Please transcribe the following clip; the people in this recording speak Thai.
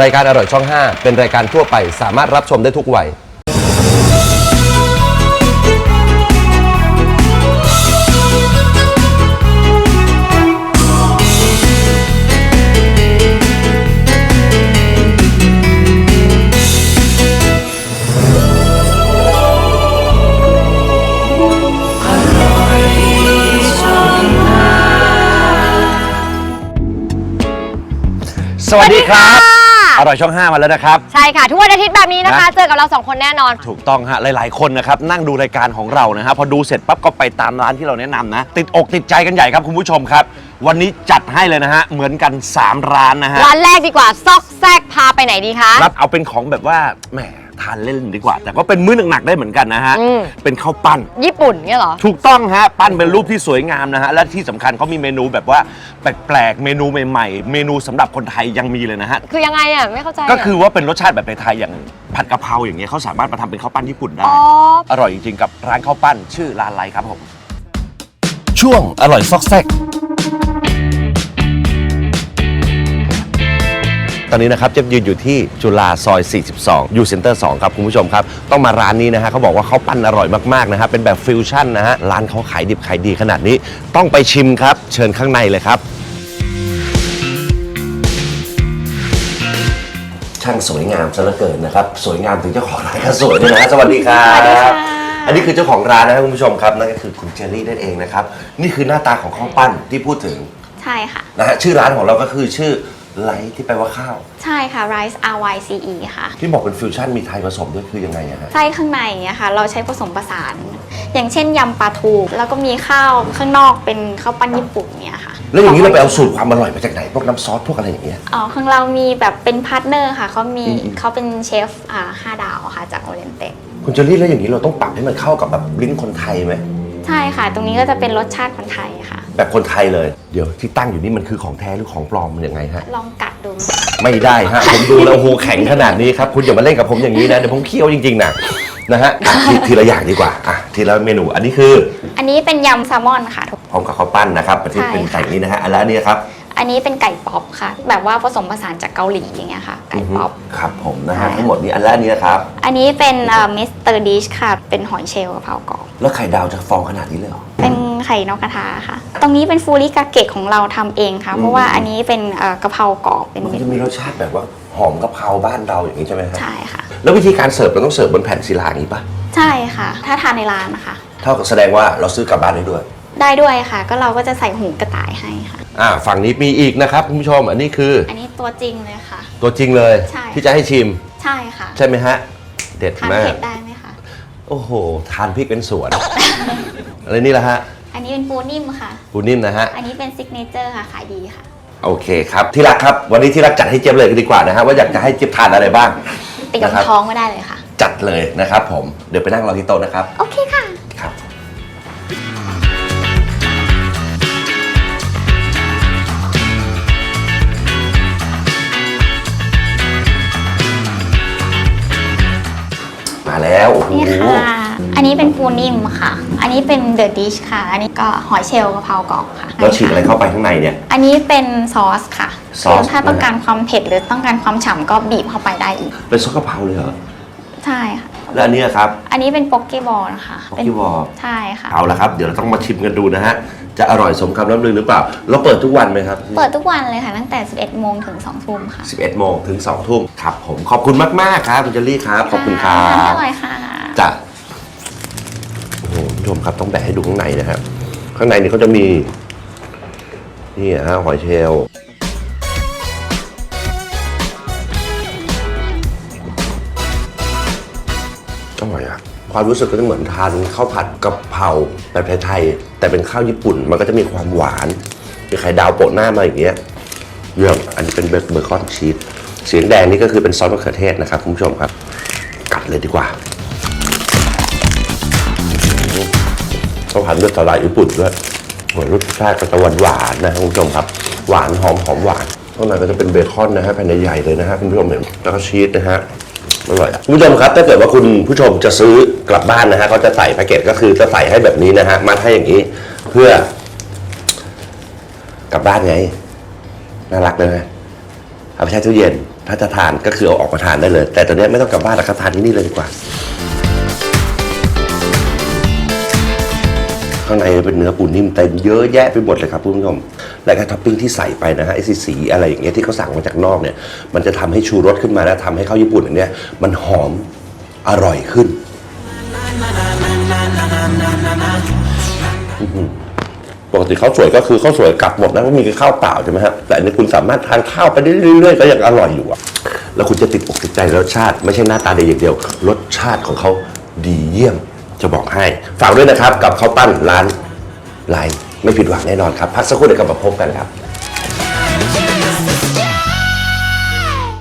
รายการอร่อยช่อง 5 เป็นรายการทั่วไป สามารถรับชมได้ทุกวัย สวัสดีครับสวัสดีค่ะ อร่อยช่อง 5 มาแล้วนะครับ ใช่ค่ะ ทุกวันอาทิตย์แบบนี้นะคะ นะ เจอกับเราสองคนแน่นอน ถูกต้องฮะ หลาย ๆ คนนะครับ นั่งดูรายการของเรานะฮะพอดูเสร็จปั๊บก็ไปตามร้านที่เราแนะนำนะ ติดอกติดใจกันใหญ่ครับคุณผู้ชมครับ วันนี้จัดให้เลยนะฮะ เหมือนกัน 3 ร้านนะฮะ ร้านแรกดีกว่า ซอกแซกพาไปไหนดีคะ รับเอาเป็นของแบบว่าแหม ทานเล่นดีกว่า แต่ก็เป็นมื้อหนักๆได้เหมือนกันนะฮะ อืม เป็นข้าวปั้น ญี่ปุ่นเนี่ยเหรอ ถูกต้องฮะ ปั้นเป็นรูปที่สวยงามนะฮะ และที่สำคัญเขามีเมนูแบบว่าแปลกๆ เมนูใหม่ๆ เมนูสำหรับคนไทยยังมีเลยนะฮะ คือยังไงอะ ไม่เข้าใจก็คือว่าเป็นรสชาติแบบไทยๆอย่างผัดกะเพราอย่างเงี้ยเขาสามารถมาทำเป็นข้าวปั้นญี่ปุ่นได้ อ๋อ อร่อยจริงๆกับร้านข้าวปั้นชื่อร้านอะไรครับผม ช่วงอร่อยซอกแซก ตอนนี้นะครับเจ๊บยืนอยู่ที่จุฬาซอย 42 อยู่เซ็นเตอร์ 2 ครับคุณผู้ชมครับ ต้องมาร้านนี้นะฮะเขาบอกว่าเขาปั้นอร่อยมากๆนะฮะเป็นแบบฟิวชั่นนะฮะร้านเขาขายดิบขายดีขนาดนี้ ต้องไปชิมครับ เชิญข้างในเลยครับ ช่างสวยงามซะเหลือเกินนะครับ สวยงามถึงเจ้าของร้านก็สวยด้วยนะสวัสดีครับสวัสดีค่ะอันนี้คือเจ้าของร้านนะครับคุณผู้ชมครับนั่นก็คือคุณเจอรี่นั่นเองนะครับนี่คือหน้าตาของข้าวปั้นที่พูดถึง ใช่ค่ะ นะฮะชื่อร้านของเราก็คือชื่อ ไลท์ที่แปลว่าข้าว ใช่ค่ะ rice R Y C E ค่ะ ที่บอกเป็นฟิวชั่นมีไทยผสมด้วยคือยังไงอะฮะ ไส้ข้างในอะค่ะเราใช้ผสมผสาน อย่างเช่นยำปลาทู แล้วก็มีข้าวข้างนอกเป็นข้าวปั้นญี่ปุ่นเนี่ยค่ะแล้วอย่างนี้เราไปเอาสูตรความอร่อยมาจากไหนพวกน้ำซอสพวกอะไรอย่างเงี้ย อ๋อของเรามีแบบเป็นพาร์ทเนอร์ค่ะเขามีอืม เขาเป็นเชฟอ่าห้าดาวค่ะจากโอเรนเตคุณเจอรี่แล้วอย่างนี้เราต้องปรับให้มันเข้ากับแบบลิ้นคนไทยไหม ใช่ค่ะ ตรงนี้ก็จะเป็นรสชาติคนไทยค่ะ แบบคนไทยเลย เดี๋ยวที่ตั้งอยู่นี่มันคือของแท้หรือของปลอมมันยังไงฮะ ลองกัดดูไม่ได้ฮะ ผมดูแล้วโอ้โหแข็งขนาดนี้ครับ คุณอย่ามาเล่นกับผมอย่างนี้นะ เดี๋ยวผมเคี่ยวจริงๆนะนะฮะอะทีทีละอย่างดีกว่าอะทีละเมนูอันนี้คืออันนี้เป็นยำแซลมอนค่ะทุก พร้อมกับข้าวปั้นนะครับที่ใช่เป็นค่ะไก่นี้นะฮะอันแล้วอันนี้ครับอันนี้เป็นไก่ป๊อปค่ะ แบบว่าผสมผสานจากเกาหลีอย่างเงี้ยค่ะ ไก่ป๊อป ครับผมนะฮะใช่ ทั้งหมดนี้อันแล้วอันนี้นะครับ อันนี้เป็นมิสเตอร์ดิชค่ะ เป็นหอยเชลล์กะเพรากรอบแล้วไข่ดาวจะฟองขนาดนี้เลยเหรอ เป็น ไข่นกกระทาค่ะ ตรงนี้เป็นฟูริกาเกะของเราทำเองค่ะ เพราะว่าอันนี้เป็นเอ่อกะเพรากรอบเป็นมันเม็ดจะมีรสชาติแบบว่าหอมกะเพราบ้านเราอย่างนี้ใช่ไหมฮะใช่ค่ะ แล้ววิธีการเสิร์ฟเราต้องเสิร์ฟบนแผ่นศิลาอย่างนี้ปะใช่ค่ะ ถ้าทานในร้านนะคะ เท่ากับแสดงว่าเราซื้อกลับบ้านได้ด้วย ได้ด้วยค่ะ ก็เราก็จะใส่หูกระต่ายให้ค่ะ อ่าฝั่งนี้มีอีกนะครับคุณผู้ชมอันนี้คืออันนี้ตัวจริงเลยค่ะ ตัวจริงเลย ใช่ ที่จะให้ชิมใช่ค่ะใช่ไหมฮะ เด็ดทานมากเผ็ดได้ไหมคะ โอ้โห ทานพริกเป็นสวน อะไรนี่ละฮะ อันนี้เป็นปูนิ่มค่ะ ปูนิ่มนะฮะ อันนี้เป็นซิกเนเจอร์ค่ะ ขายดีค่ะ โอเคครับ ที่รักครับ วันนี้ที่รักจัดให้เจี๊ยบเลยดีกว่านะฮะว่าอยากจะให้เจี๊ยบทานอะไรบ้าง ติดกับนะครับท้องไม่ได้เลยค่ะ จัดเลยนะครับผม เดี๋ยวไปนั่งรอที่โต๊ะนะครับ โอเคค่ะ ครับมาแล้วโอ้โหนี่ค่ะ อันนี้เป็นปูนิ่มค่ะ อันนี้เป็นเดอะดิชค่ะ อันนี้ก็หอยเชลล์กะเพรากรอบค่ะเราฉีดอะไรเข้าไปข้างในเนี่ย อันนี้เป็นซอสค่ะซอส คือถ้าต้องการความเผ็ดหรือต้องการความฉ่ำก็บีบเข้าไปได้อีก เป็นซอสกะเพราเลยเหรอ ใช่ค่ะ แล้วอันนี้อะครับอันนี้เป็นโปกเกบอลนะคะโปเกเป็นบอลใช่ค่ะ เอาละครับ เดี๋ยวเราต้องมาชิมกันดูนะฮะ จะอร่อยสมคำล่ำลือหรือเปล่า เราเปิดทุกวันไหมครับ เปิดทุกวันเลยค่ะ ตั้งแต่ 11 โมงถึง 2 ทุ่มค่ะ11โมงถึง2ทุ่มครับผม ขอบคุณมาก ๆ ครับคุณเจลลี่ครับ ขอบคุณครัทานบอร่อยค่ะ จ้ะโอ้โหคุณ ผู้ชมครับต้องแบะให้ดูข้างในนะครับข้างในนี่เขาจะมีนี่ฮะหอยเชลล์อร่อยอะความรู้สึกก็จะเหมือนทานข้าวผัดกะเพราแบบไทยๆแต่เป็นข้าวญี่ปุ่นมันก็จะมีความหวานมีไข่ดาวโปะหน้ามาอย่างเงี้ยเยี่ยมอันนี้เป็นเบเบคอนชีสเสียงแดงนี่ก็คือเป็นซอสมะเขือเทศนะครับคุณผู้ชมครับ กัดเลยดีกว่า ต้องผัดด้วยสาหร่ายญี่ปุ่นด้วยเหมือนรสชาติก็จะหวานหวานนะคุณผู้ชมครับ หวานหอมหอมหวานข้างในก็จะเป็นเบคอนนะฮะภายในใหญ่เลยนะฮะคุณผู้ชมเห็นแล้วก็ชีสนะฮะอร่อยอะคุณผู้ชมครับถ้าเกิดว่าคุณผู้ชมจะซื้อกลับบ้านนะฮะก็จะใส่แพ็กเกจก็คือจะใส่ให้แบบนี้นะฮะมัดให้อย่างนี้เพื่อ กลับบ้านไงน่ารักเลยนะเอาไปแช่ตู้เย็น ถ้าจะทานก็คือเอาออกมาทานได้เลย แต่ตอนนี้ไม่ต้องกลับบ้านแล้วครับทานที่นี่เลยดีกว่า ข้างในเป็นเนื้อปูนิ่มเต็มเยอะแยะไปหมดเลยครับคุณผู้ชมและก็ท็อปปิ้งที่ใส่ไปนะฮะไอสีสีอะไรอย่างเงี้ยที่เขาสั่งมาจากนอกเนี่ย มันจะทำให้ชูรสขึ้นมาและทำให้ข้าวญี่ปุ่นอันเนี้ยมันหอมอร่อยขึ้นปกติข้าวสวยก็คือข้าวสวยกลับหมดนะไม่มีข้าวเปล่าใช่ไหมฮะแต่อันนี้คุณสามารถทานข้าวไปเรื่อยๆก็ยังอร่อยอยู่อะแล้วคุณจะติดอกติดใจรสชาติ ไม่ใช่หน้าตาดีอย่างเดียว รสชาติของเขาดีเยี่ยม จะบอกให้ ฝากด้วยนะครับกับข้าวปั้นร้านไลน์ไม่ผิดหวังแน่นอนครับ พักสักครู่เดี๋ยวกลับมาพบกันครับ